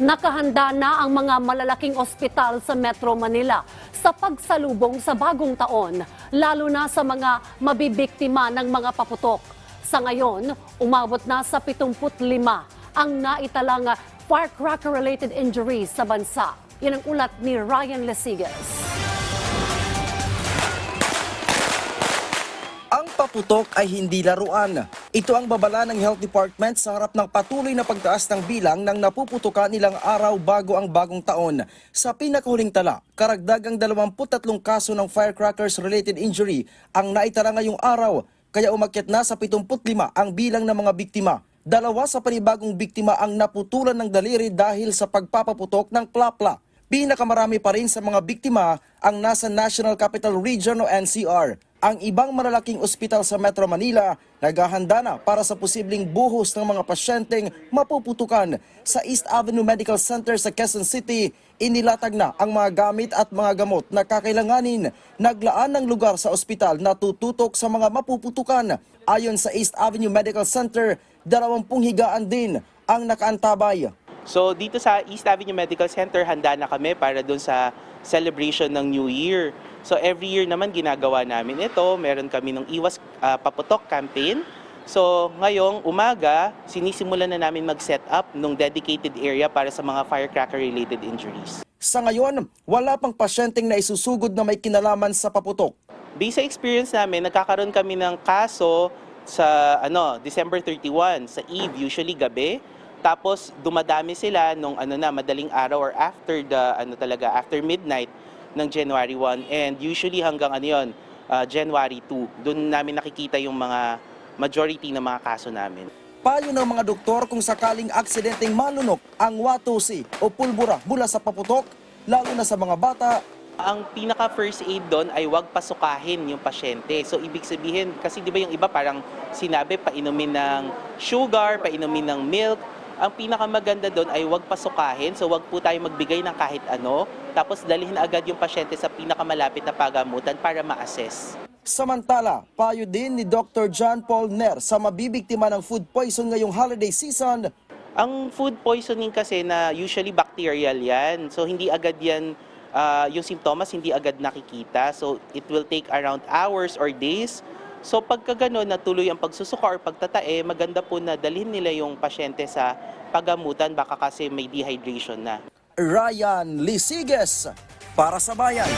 Nakahanda na ang mga malalaking ospital sa Metro Manila sa pagsalubong sa bagong taon, lalo na sa mga mabibiktima ng mga paputok. Sa ngayon, umabot na sa 75 ang naitalang firecracker-related injuries sa bansa. Yan ang ulat ni Ryan Lesigas. Ang paputok ay hindi laruan. Ito ang babala ng Health Department sa harap ng patuloy na pagtaas ng bilang ng napuputukan ilang araw bago ang bagong taon. Sa pinakahuling tala, karagdagang 23 kaso ng firecrackers-related injury ang naitala ngayong araw, kaya umakyat na sa 75 ang bilang ng mga biktima. Dalawa sa panibagong biktima ang naputulan ng daliri dahil sa pagpapaputok ng plapla. Pinakamarami pa rin sa mga biktima ang nasa National Capital Region o NCR. Ang ibang malalaking ospital sa Metro Manila naghahanda na para sa posibleng buhos ng mga pasyenteng mapuputukan. Sa East Avenue Medical Center sa Quezon City, inilatag na ang mga gamit at mga gamot na kakailanganin. Naglaan ng lugar sa ospital na tututok sa mga mapuputukan. Ayon sa East Avenue Medical Center, dalawampung higaan din ang nakaantabay. So dito sa East Avenue Medical Center, handa na kami para doon sa celebration ng New Year. So every year naman ginagawa namin ito. Meron kami ng Iwas ah, Paputok campaign. So ngayong umaga, sinisimulan na namin mag-set up ng dedicated area para sa mga firecracker-related injuries. Sa ngayon, wala pang pasyenteng na isusugod na may kinalaman sa paputok. Based sa experience namin, nagkakaroon kami ng kaso sa ano, December 31 sa Eve, usually gabi. Tapos dumadami sila nung ano na madaling araw or after the ano talaga after midnight ng January 1 and usually hanggang ano yon uh, January 2. Doon namin nakikita yung mga majority ng mga kaso namin. Payo ng mga doktor kung sakaling aksidenteng malunok ang watusi o pulbura mula sa paputok, lalo na sa mga bata, Ang pinaka first aid doon ay wag pasukahin yung pasyente. So ibig sabihin kasi 'di ba yung iba parang sinabi painumin ng sugar, painumin ng milk. Ang pinakamaganda doon ay wag pasukahin. So wag po tayo magbigay ng kahit ano. Tapos dalhin agad yung pasyente sa pinakamalapit na pagamutan para ma-assess. Samantala, payo din ni Dr. John Paul Ner sa mabibiktima ng food poison ngayong holiday season, Ang food poisoning kasi na usually bacterial yan. So hindi agad yan, ah, yung simptomas hindi agad nakikita. So it will take around hours or days. So pagka gano'n, natuloy ang pagsusuka or pagtatae, maganda po na dalhin nila yung pasyente sa pagamutan baka kasi may dehydration na. Ryan Lisiges para sa bayan.